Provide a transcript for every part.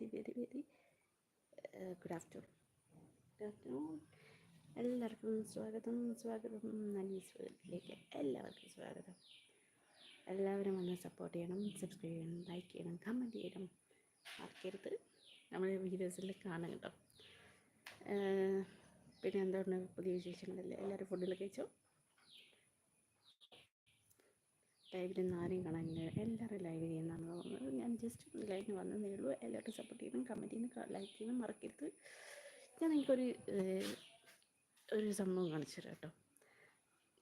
Very very very good afternoon good afternoon എല്ലാവർക്കും സ്വാഗതം. സ്വാഗതം നല്ല സ്വാഗതത്തിലേക്ക് എല്ലാവർക്കും സ്വാഗതം. എല്ലാവരും വന്ന് സപ്പോർട്ട് ചെയ്യണം സബ്സ്ക്രൈബ് ചെയ്യണം ലൈക്ക് ചെയ്യണം കമന്റ് ചെയ്യണം. മറക്കരുത് നമ്മൾ വീഡിയോസിൽ കാണാം കേട്ടോ. പിന്നെ എന്താണ് പുതിയ വിശേഷങ്ങളല്ലേ? എല്ലാവരും ഫുഡിൽ കഴിച്ചോ? ലൈവിൽ നിന്ന് ആരെയും കാണാനില്ല എല്ലാവരും ലൈവ് ചെയ്യുന്നതാണ് തോന്നുന്നത് ഞാൻ ജസ്റ്റ് ലൈവിന് വന്നതേ ഉള്ളൂ. എല്ലാവരും സപ്പോർട്ട് ചെയ്യണം കമന്റ് ചെയ്യുന്നു ലൈക്ക് ചെയ്യണം മറക്കരുത്. ഞാൻ ഏഹ്, ഒരു സംഭവം കാണിച്ചു തരാം കേട്ടോ.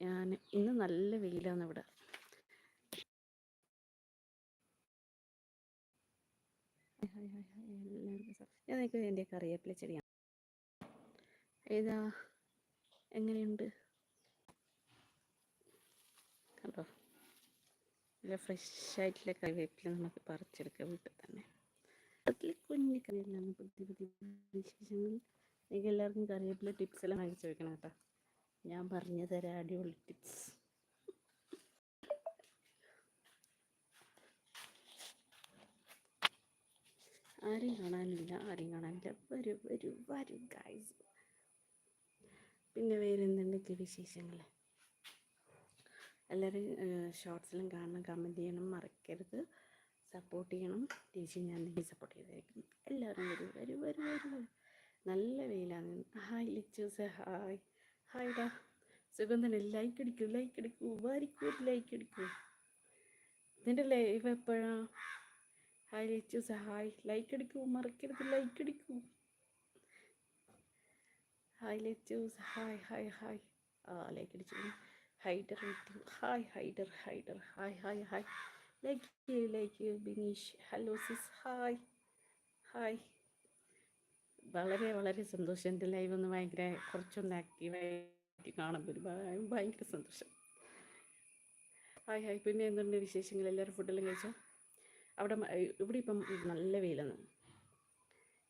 ഞാൻ ഇന്ന് നല്ല വെയിലാണ് ഇവിടെ. ഞാൻ നിങ്ങൾക്ക് എന്റെ കറിവേപ്പില ചെടിയാണ്. ഏതാ? എങ്ങനെയുണ്ട്? കണ്ടോ? നല്ല ഫ്രഷ് ആയിട്ടുള്ള കറിവേപ്പില നമുക്ക് പറിച്ചെടുക്കാം വീട്ടിൽ തന്നെ. അതിൽ കുഞ്ഞു കറിയെല്ലാം പുതിയ പുതിയ വിശേഷങ്ങൾ. നിങ്ങൾക്ക് എല്ലാവർക്കും കറിവേപ്പില ടിപ്സ് എല്ലാം വാങ്ങിച്ചു ചോദിക്കണം കേട്ടോ. ഞാൻ പറഞ്ഞു തരാം അടിപൊളി ടിപ്സ് ആരെയും കാണാനില്ല ആരെയും കാണാനില്ല. വരൂ വരൂ വരൂ ഗൈസ് പിന്നെ വേറെ എന്തുണ്ടൊക്കെ വിശേഷങ്ങൾ എല്ലാവരും ഷോർട്സിലും കാണണം കമന്റ് ചെയ്യണം മറക്കരുത്. സപ്പോർട്ട് ചെയ്യണം. ചേച്ചി ഞാൻ നിങ്ങൾ സപ്പോർട്ട് ചെയ്തായിരിക്കും എല്ലാവരും വരും വരും വരും വരും. നല്ല വെയിലാണ്. ഹായ് ലിച്ചൂസ് ഹായ് ഹായ് ഡാ. സുഖം തന്നെ. ലൈക്ക് അടിക്കൂ ലൈക്ക് അടിക്കൂ. വാരിക്കൂ ലൈക്ക് അടിക്കൂ. നിന്റെ ലൈവ് എപ്പോഴാ? ഹായ് ലിച്ചൂസ് ഹായ് ലൈക്ക് അടിക്കൂ മറക്കരുത്. Like അടിക്കൂ. Hi Lichus hi hi hi ആ ലൈക്ക് അടിച്ചു. Hyder hi Hyder Hyder hi hi hi like like Bineesh hello sis hi hi വളരെ വളരെ സന്തോഷം. എന്റെ ലൈവ് ഒന്ന് ഭയങ്കര കുറച്ചൊന്ന് ആക്റ്റീവായിട്ട് കാണുമ്പോൾ ഭയങ്കര സന്തോഷം. ഹായ് ഹായ് പിന്നെ എന്തുണ്ട് വിശേഷങ്ങൾ? എല്ലാവരും ഫുഡെല്ലാം കഴിച്ചോ? അവിടെ ഇവിടെ ഇപ്പം നല്ല വെയിലാണ്.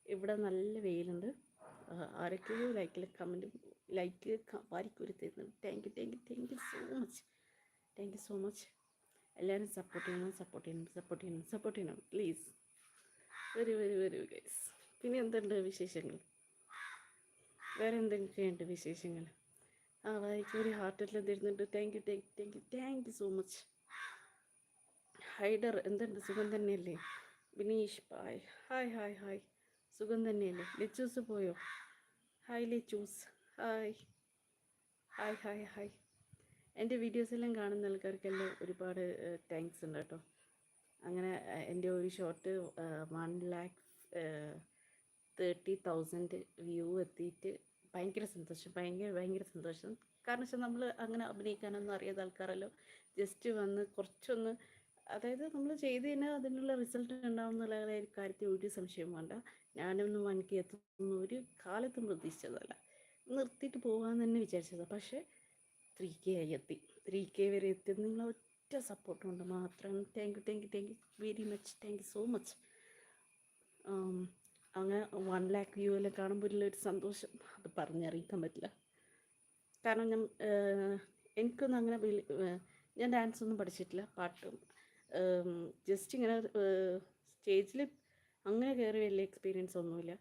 ഇവിടെ നല്ല വെയിലുണ്ട്. ആരൊക്കെയോ ലൈക്കിൽ കമന്റ് ലൈക്ക് വാരിക്കൂരി തരുന്നുണ്ട് thank you thank you thank you so much thank you so much എല്ലാവരും സപ്പോർട്ട് ചെയ്യണം സപ്പോർട്ട് ചെയ്യണം സപ്പോർട്ട് ചെയ്യണം സപ്പോർട്ട് ചെയ്യണം പ്ലീസ് വരൂ വരൂ വരൂ ഗൈസ് പിന്നെ എന്തുണ്ട് വിശേഷങ്ങൾ? വേറെ എന്തൊക്കെയുണ്ട് വിശേഷങ്ങൾ? ആ വായിക്കൊരു ഹാർട്ടെല്ലാം തരുന്നുണ്ട് thank you thank thank you thank you so much Hyder എന്തുണ്ട്? സുഖം തന്നെയല്ലേ? Bineesh bye hi hi hi സുഖം തന്നെയല്ലേ? ലെച്ചൂസ് പോയോ? Hi Lichus. Hi. Hi hi hi. എന്റെ വീഡിയോസ് എല്ലാം കാണുന്ന ആൾക്കാർക്കെല്ലാം ഒരുപാട് താങ്ക്സ് ഉണ്ട് കേട്ടോ. അങ്ങനെ എന്റെ ഒരു short one lakh thirty thousand view എത്തിയിട്ട് ഭയങ്കര സന്തോഷം ഭയങ്കര ഭയങ്കര സന്തോഷം. കാരണം വെച്ചാൽ നമ്മൾ അങ്ങനെ അഭിനയിക്കാനൊന്നും അറിയാത്ത ആൾക്കാരല്ലോ. ജസ്റ്റ് വന്ന് കുറച്ചൊന്ന് അതായത് നമ്മൾ ചെയ്ത് കഴിഞ്ഞാൽ അതിനുള്ള റിസൾട്ട് ഉണ്ടാവുന്നുള്ള കാര്യത്തിൽ ഒരു സംശയം വേണ്ട. ഞാനൊന്നും വൺ കെ എത്തുന്ന ഒരു കാലത്തും പ്രതീക്ഷിച്ചതല്ല. നിർത്തിയിട്ട് പോകാമെന്ന് തന്നെ വിചാരിച്ചത്. പക്ഷേ ത്രീ കെ ആയി എത്തി. ത്രീ കെ വരെ എത്തി. നിങ്ങൾ ഒറ്റ സപ്പോർട്ട് കൊണ്ട് മാത്രം thank you thank you thank you very much thank you so much അങ്ങനെ വൺ ലാക്ക് വ്യൂ എല്ലാം കാണുമ്പോൾ ഒരു സന്തോഷം. അത് പറഞ്ഞറിയിക്കാൻ പറ്റില്ല. കാരണം ഞാൻ എനിക്കൊന്നും അങ്ങനെ ഞാൻ ഡാൻസ് ഒന്നും പഠിച്ചിട്ടില്ല. പാട്ടും ജസ്റ്റ് ഇങ്ങനെ സ്റ്റേജിൽ അങ്ങനെ കയറി വലിയ എക്സ്പീരിയൻസ് ഒന്നുമില്ല.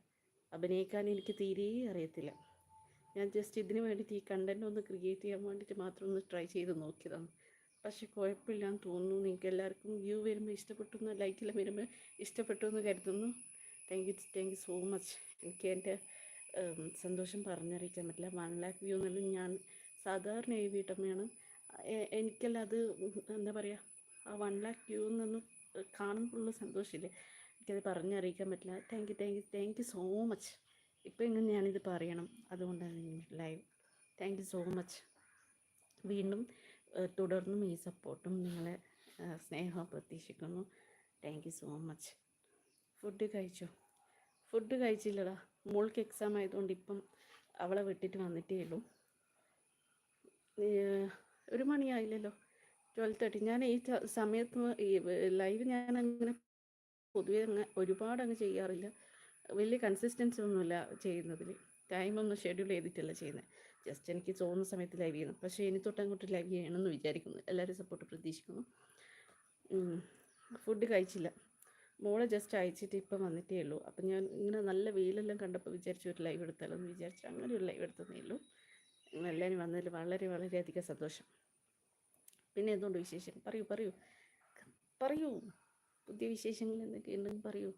അഭിനയിക്കാൻ എനിക്ക് തീരെ അറിയത്തില്ല. ഞാൻ ജസ്റ്റ് ഇതിന് വേണ്ടിയിട്ട് ഈ കണ്ടന്റ് ഒന്ന് ക്രിയേറ്റ് ചെയ്യാൻ വേണ്ടിയിട്ട് മാത്രം ഒന്ന് ട്രൈ ചെയ്ത് നോക്കിയതാണ്. പക്ഷെ കുഴപ്പമില്ലാന്ന് തോന്നുന്നു. നിങ്ങൾക്ക് എല്ലാവർക്കും വ്യൂ വരുമ്പോൾ ഇഷ്ടപ്പെട്ടു എന്ന് ലൈക്കെല്ലാം വരുമ്പോൾ ഇഷ്ടപ്പെട്ടു എന്ന് കരുതുന്നു. Thank you thank you so much എനിക്ക് എന്റെ സന്തോഷം പറഞ്ഞറിയിക്കാൻ പറ്റില്ല. വൺ ലാക്ക് വ്യൂ എന്നുള്ളത് ഞാൻ സാധാരണ ഈ വീട്ടമ്മയാണ്. എനിക്കല്ല എനിക്കെല്ലാം അത് എന്താ പറയുക ആ വൺ ലാക്ക് വ്യൂ എന്നൊന്നും കാണുമ്പോഴുള്ള സന്തോഷമില്ലേ? എനിക്കത് പറഞ്ഞറിയിക്കാൻ പറ്റില്ല. Thank you thank you thank you so much ഇപ്പോൾ ഇങ്ങനെ ഞാനിത് പറയണം? അതുകൊണ്ടാണ് ലൈവ് താങ്ക് സോ മച്ച് വീണ്ടും തുടർന്നും ഈ സപ്പോർട്ടും നിങ്ങളെ സ്നേഹം പ്രതീക്ഷിക്കുന്നു. താങ്ക് സോ മച്ച് ഫുഡ് കഴിച്ചോ? ഫുഡ് കഴിച്ചില്ലടാ. മോൾക്ക് എക്സാം ആയതുകൊണ്ട് ഇപ്പം അവളെ വിട്ടിട്ട് വന്നിട്ടേ ഉള്ളൂ. ഒരു മണിയായില്ലല്ലോ. ട്വൽവ് തേർട്ടി ഞാൻ ഈ സമയത്ത് ഈ ലൈവ് ഞാൻ അങ്ങനെ പൊതുവെ അങ്ങ് ഒരുപാട് അങ്ങ് ചെയ്യാറില്ല. വലിയ കൺസിസ്റ്റൻസി ഒന്നുമില്ല ചെയ്യുന്നതിൽ ടൈമൊന്നും ഷെഡ്യൂൾ ചെയ്തിട്ടല്ല ചെയ്യുന്നത് ജസ്റ്റ് എനിക്ക് തോന്നുന്ന സമയത്ത് ലൈവ് ചെയ്യുന്നു പക്ഷേ ഇനി തൊട്ട് അങ്ങോട്ട് ലൈവ് ചെയ്യണമെന്ന് വിചാരിക്കുന്നു. എല്ലാവരും സപ്പോർട്ട് പ്രതീക്ഷിക്കുന്നു. ഫുഡ് കഴിച്ചില്ല. മോളെ ജസ്റ്റ് അയച്ചിട്ട് ഇപ്പം വന്നിട്ടേ ഉള്ളൂ. അപ്പം ഞാൻ ഇങ്ങനെ നല്ല വെയിലെല്ലാം കണ്ടപ്പോൾ വിചാരിച്ചു ഒരു ലൈവ് എടുത്താലോ എന്ന് വിചാരിച്ചു. അങ്ങനെ ഒരു ലൈവ് എടുത്തതേ ഉള്ളൂ. എല്ലാവരും വന്നതിൽ വളരെ വളരെയധികം സന്തോഷം. പിന്നെ എന്തുകൊണ്ട് വിശേഷം? പറയൂ പറയൂ. പറയൂ. പുതിയ വിശേഷങ്ങൾ എന്തൊക്കെയുണ്ടെന്ന് പറയൂ.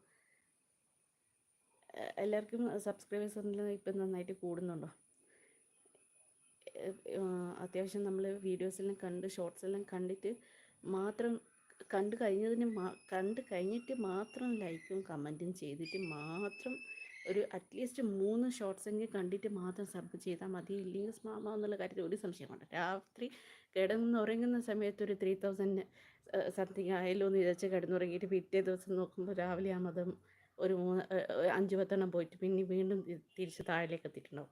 എല്ലാവർക്കും സബ്സ്ക്രൈബേഴ്സ് ഇപ്പം നന്നായിട്ട് കൂടുന്നുണ്ടോ? അത്യാവശ്യം നമ്മൾ വീഡിയോസെല്ലാം കണ്ട് ഷോർട്സ് എല്ലാം കണ്ടിട്ട് മാത്രം കണ്ടു കഴിഞ്ഞതിന് കണ്ട് കഴിഞ്ഞിട്ട് മാത്രം ലൈക്കും കമന്റും ചെയ്തിട്ട് മാത്രം ഒരു അറ്റ്ലീസ്റ്റ് മൂന്ന് ഷോർട്സ് എങ്കിൽ കണ്ടിട്ട് മാത്രം സബ് ചെയ്താൽ മതി. ഇല്ലെങ്കിൽ സ്മാമ എന്നുള്ള കാര്യത്തിൽ ഒരു സംശയം വേണ്ട. രാത്രി കിടന്നുറങ്ങുന്ന സമയത്ത് ഒരു ത്രീ തൗസൻഡ് സംതിങ് ആയല്ലോ എന്ന് വിചാരിച്ച് കിടന്നുറങ്ങിയിട്ട് പിറ്റേ ദിവസം നോക്കുമ്പോൾ രാവിലെ ആ മതം ഒരു മൂന്ന് അഞ്ച് പത്തെണ്ണം പോയിട്ട് പിന്നെ വീണ്ടും തിരിച്ച് താഴേക്ക് എത്തിയിട്ടുണ്ടാവും.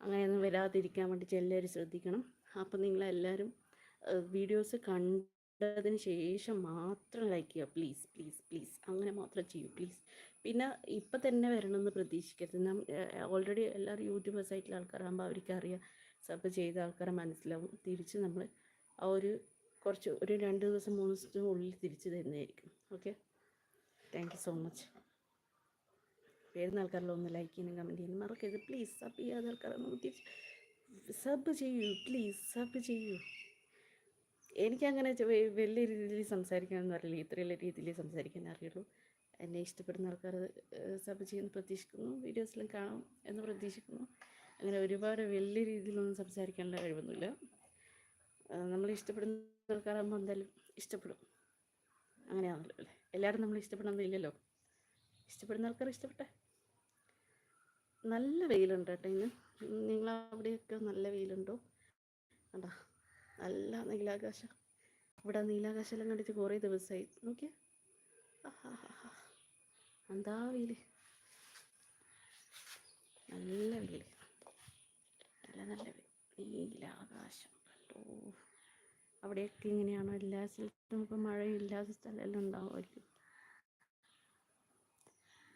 അങ്ങനെയൊന്നും വരാതിരിക്കാൻ വേണ്ടി എല്ലാവരും ശ്രദ്ധിക്കണം. അപ്പം നിങ്ങളെല്ലാവരും വീഡിയോസ് കണ്ടതിന് ശേഷം മാത്രം ലൈക്ക് ചെയ്യുക. പ്ലീസ് പ്ലീസ് പ്ലീസ് അങ്ങനെ മാത്രം ചെയ്യൂ പ്ലീസ് പിന്നെ ഇപ്പം തന്നെ വരണമെന്ന് പ്രതീക്ഷിക്കരുത്. നാം ഓൾറെഡി എല്ലാവരും യൂട്യൂബേഴ്സ് ആയിട്ടുള്ള ആൾക്കാരാകുമ്പോൾ അവർക്ക് അറിയാം. സബ് ചെയ്ത ആൾക്കാരെ മനസ്സിലാവും. തിരിച്ച് നമ്മൾ ആ ഒരു കുറച്ച് ഒരു രണ്ട് ദിവസം മൂന്ന് ദിവസത്തിനുള്ളിൽ തിരിച്ച് തരുന്നതായിരിക്കും. Okay thank you so much വരുന്ന ആൾക്കാരെല്ലാം ഒന്ന് ലൈക്ക് ചെയ്യാനും കമന്റ് ചെയ്യാനും മറക്കരുത്. പ്ലീസ് സബ് ചെയ്യാതെ ആൾക്കാരൊന്നും തിരിച്ച് സബ് ചെയ്യൂ. പ്ലീസ് സബ് ചെയ്യൂ. എനിക്കങ്ങനെ വലിയ രീതിയിൽ സംസാരിക്കണമെന്ന് അറിയില്ല. ഇത്രയുള്ള രീതിയിൽ സംസാരിക്കാൻ അറിയുള്ളൂ. എന്നെ ഇഷ്ടപ്പെടുന്ന ആൾക്കാർ സബ് ചെയ്യുമെന്ന് പ്രതീക്ഷിക്കുന്നു. വീഡിയോസിലും കാണും എന്ന് പ്രതീക്ഷിക്കുന്നു. അങ്ങനെ ഒരുപാട് വലിയ രീതിയിലൊന്നും സംസാരിക്കാനുള്ള കഴിവൊന്നുമില്ല. നമ്മൾ ഇഷ്ടപ്പെടുന്ന ആൾക്കാരാകുമ്പോൾ എന്തായാലും ഇഷ്ടപ്പെടും. അങ്ങനെയാണല്ലോ അല്ലേ? എല്ലാവരും നമ്മൾ ഇഷ്ടപ്പെടണമെന്നില്ലല്ലോ ഇഷ്ടപ്പെടുന്ന ആൾക്കാർ ഇഷ്ടപ്പെട്ടെ? നല്ല വെയിലുണ്ട് കേട്ടോ ഇന്ന്. നിങ്ങൾ അവിടെയൊക്കെ നല്ല വെയിലുണ്ടോ? കണ്ടാ? നല്ല നീലാകാശം. ഇവിടെ നീലാകാശം എല്ലാം കണ്ടിട്ട് കുറേ ദിവസമായി. നോക്കിയേ. എന്താ വെയിൽ നല്ല വെയിൽ. നല്ല നല്ല നീലാകാശം കണ്ടോ? അവിടെയൊക്കെ ഇങ്ങനെയാണോ എല്ലാ സ്ഥലത്തും ഇപ്പം മഴയില്ലാത്ത സ്ഥലമെല്ലാം ഉണ്ടാവുമായിരിക്കും.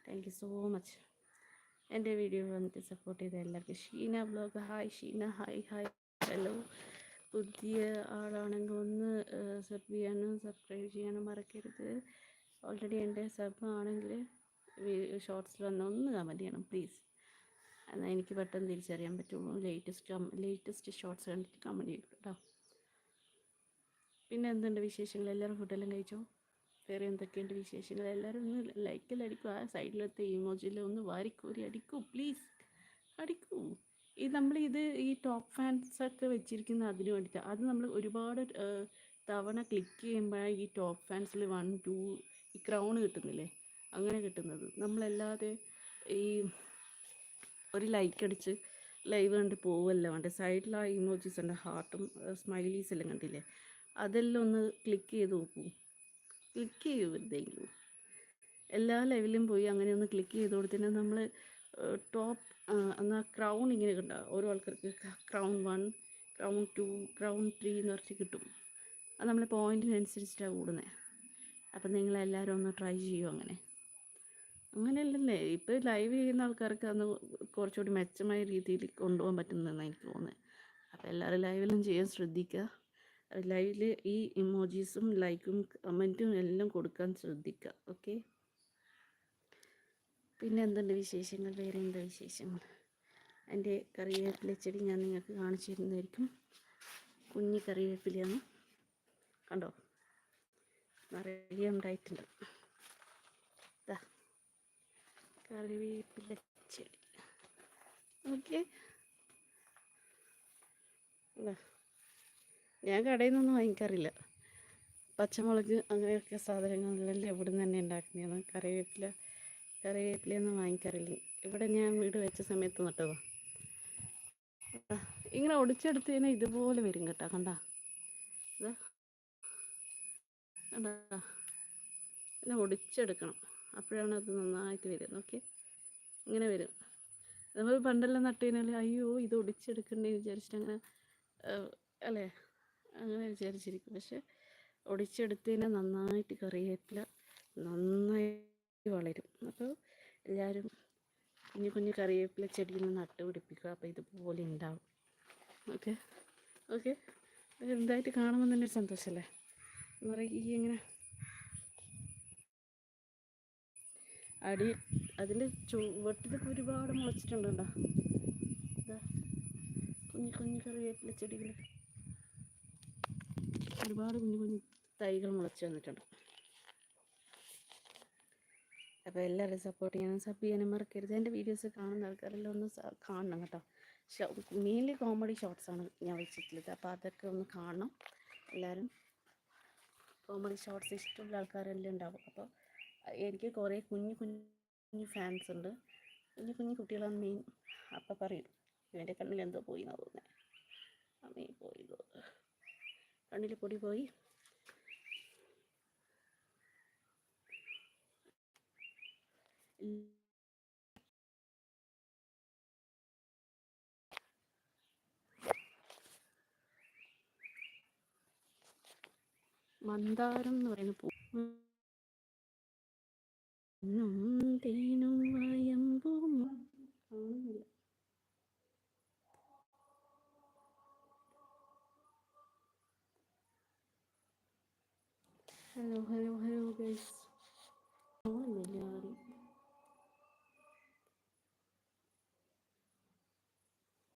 താങ്ക് യു സോ മച്ച് എന്റെ വീഡിയോ വന്നിട്ട് സപ്പോർട്ട് ചെയ്ത എല്ലാവർക്കും. Sheena blog hi Sheena. Hi hi hello പുതിയ ആളാണെങ്കിൽ ഒന്ന് സബ് ചെയ്യാനും സബ്സ്ക്രൈബ് ചെയ്യാനും മറക്കരുത്. ഓൾറെഡി എന്റെ സബ് ആണെങ്കിൽ ഷോർട്സിൽ വന്ന ഒന്ന് കമന്റ് ചെയ്യണം പ്ലീസ് എന്നാൽ എനിക്ക് പെട്ടെന്ന് തിരിച്ചറിയാൻ പറ്റുള്ളൂ. ലേറ്റസ്റ്റ് ലേറ്റസ്റ്റ് ഷോർട്സ് കണ്ടിട്ട് കമന്റ് ചെയ്യും കേട്ടോ. പിന്നെ എന്തുണ്ട് വിശേഷങ്ങൾ? എല്ലാവരും ഫുഡെല്ലാം കഴിച്ചോ? വേറെ എന്തൊക്കെയുണ്ട് വിശേഷങ്ങൾ? എല്ലാവരും ഒന്ന് ലൈക്കിൽ അടിക്കും. ആ സൈഡിലത്തെ ഇമോജിയിൽ ഒന്ന് വാരിക്കോരി അടിക്കൂ പ്ലീസ് അടിക്കൂ. ഈ നമ്മൾ ഇത് ഈ ടോപ്പ് ഫാൻസ് ഒക്കെ വെച്ചിരിക്കുന്ന അതിന് വേണ്ടിയിട്ടാണ് അത് നമ്മൾ ഒരുപാട് തവണ ക്ലിക്ക് ചെയ്യുമ്പോഴാണ് ഈ ടോപ്പ് ഫാൻസിൽ വൺ ടു ഈ ക്രൗൺ കിട്ടുന്നില്ലേ? അങ്ങനെ കിട്ടുന്നത്. നമ്മളല്ലാതെ ഈ ഒരു ലൈക്ക് അടിച്ച് ലൈവ് കണ്ട് പോവല്ല. വേണ്ട സൈഡിൽ ആ ഇമോജീസ് ഉണ്ട് ഹാർട്ടും സ്മൈലീസ് എല്ലാം കണ്ടില്ലേ? അതെല്ലാം ഒന്ന് ക്ലിക്ക് ചെയ്ത് നോക്കൂ. ക്ലിക്ക് ചെയ്യൂ എല്ലാ ലെവലിലും പോയി അങ്ങനെ ഒന്ന് ക്ലിക്ക് ചെയ്ത് കൊടുത്തിട്ട് നമ്മൾ ടോപ്പ് എന്നാൽ ക്രൗൺ ഇങ്ങനെ കിട്ടുക ഓരോ ആൾക്കാർക്ക് crown one crown two crown three എന്ന് പറഞ്ഞ് കിട്ടും. അത് നമ്മൾ പോയിന്റിനനുസരിച്ചിട്ടാണ് കൂടുന്നത് അപ്പം നിങ്ങളെല്ലാവരും ഒന്ന് ട്രൈ ചെയ്യൂ അങ്ങനെ. അങ്ങനെയല്ലല്ലേ ഇപ്പോൾ ലൈവ് ചെയ്യുന്ന ആൾക്കാർക്ക് അന്ന് കുറച്ചുകൂടി മെച്ചമായ രീതിയിൽ കൊണ്ടുപോകാൻ പറ്റുന്നതെന്നാണ് എനിക്ക് തോന്നുന്നത് അപ്പോൾ എല്ലാവരും ലൈവിലും ചെയ്യാൻ ശ്രദ്ധിക്കുക. ലൈവിൽ ഈ ഇമോജീസും ലൈക്കും കമന്റും എല്ലാം കൊടുക്കാൻ ശ്രദ്ധിക്കുക ഓക്കെ? പിന്നെ എന്തുണ്ട് വിശേഷങ്ങൾ? വേറെ എന്താ വിശേഷങ്ങൾ എന്റെ കറിവേപ്പില ചെടി ഞാൻ നിങ്ങൾക്ക് കാണിച്ചു തരുന്നതായിരിക്കും. കുഞ്ഞി കറിവേപ്പിലയാണ്. കണ്ടോ? നിറയെ ഉണ്ടായിട്ടുണ്ട്. ദാ കറിവേപ്പില ചെടി. ഓക്കെ? ഞാൻ കടയിൽ നിന്നൊന്നും വാങ്ങിക്കാറില്ല. പച്ചമുളക് അങ്ങനെയൊക്കെ സാധനങ്ങളിലെല്ലാം ഇവിടെ നിന്ന് തന്നെ ഉണ്ടാക്കുന്നതാണ്. കറിവേപ്പില കറിവേപ്പിലയൊന്നും വാങ്ങിക്കാറില്ല. ഇവിടെ ഞാൻ വീട് വെച്ച സമയത്ത് നട്ടതാണ് ഇങ്ങനെ ഒടിച്ചെടുത്ത് കഴിഞ്ഞാൽ ഇതുപോലെ വരും കേട്ടോ കണ്ടാ? ഇതാ. ഇങ്ങനെ ഒടിച്ചെടുക്കണം. അപ്പോഴാണ് അത് നന്നായിട്ട് വരിക. നോക്കി ഇങ്ങനെ വരും. നമ്മൾ പണ്ടെല്ലാം നട്ടു കഴിഞ്ഞാൽ അയ്യോ ഇത് ഒടിച്ചെടുക്കണ്ടേ വിചാരിച്ചിട്ട് അങ്ങനെ അല്ലേ? അങ്ങനെ വിചാരിച്ചിരിക്കും. പക്ഷെ ഒടിച്ചെടുത്തതിനെ നന്നായിട്ട് കറിവേപ്പില നന്നായി വളരും. അപ്പോൾ എല്ലാവരും കുഞ്ഞു കുഞ്ഞു കറിവേപ്പില ചെടിയിൽ നട്ട് പിടിപ്പിക്കുക. അപ്പോൾ ഇതുപോലെ ഉണ്ടാവും. ഓക്കെ? ഓക്കെ? എന്തായിട്ട് കാണുമ്പോൾ തന്നെ ഒരു സന്തോഷമല്ലേ? എന്ന് പറയുക ഈ ഇങ്ങനെ അടി അതിന്റെ ചുവട്ടിലൊക്കെ ഒരുപാട് മുളച്ചിട്ടുണ്ട് കുഞ്ഞു കുഞ്ഞു കറിവേപ്പില ചെടികൾ. ഒരുപാട് കുഞ്ഞു കുഞ്ഞു തൈകൾ മുളച്ച് വന്നിട്ടുണ്ട്. അപ്പോൾ എല്ലാവരും സപ്പോർട്ട് ചെയ്യാനും സബ് ചെയ്യാനും മറക്കരുത്. എന്റെ വീഡിയോസ് കാണുന്ന ആൾക്കാരെല്ലാം ഒന്ന് കാണണം കേട്ടോ. മെയിൻലി കോമഡി ഷോർട്സ് ആണ് ഞാൻ വെച്ചിട്ടുള്ളത്. അപ്പോൾ അതൊക്കെ ഒന്ന് കാണണം എല്ലാവരും കോമഡി ഷോർട്സ് ഇഷ്ടമുള്ള ആൾക്കാരെല്ലാം ഉണ്ടാവും. അപ്പോൾ എനിക്ക് കുറേ കുഞ്ഞു കുഞ്ഞു ഫാൻസ് ഉണ്ട്. കുഞ്ഞു കുഞ്ഞു കുട്ടികളാണ് മെയിൻ അപ്പം പറയും ഇവന്റെ കണ്ണിൽ എന്തോ പോയി എന്നാ തോന്നുന്നത് അമ്മേ പോയി കണ്ണിൽ പൊടി പോയി. മന്ദാരം എന്ന് പറയുന്ന പൂ. തേനും ഹലോ ഹലോ ഹലോ ഗൈസ്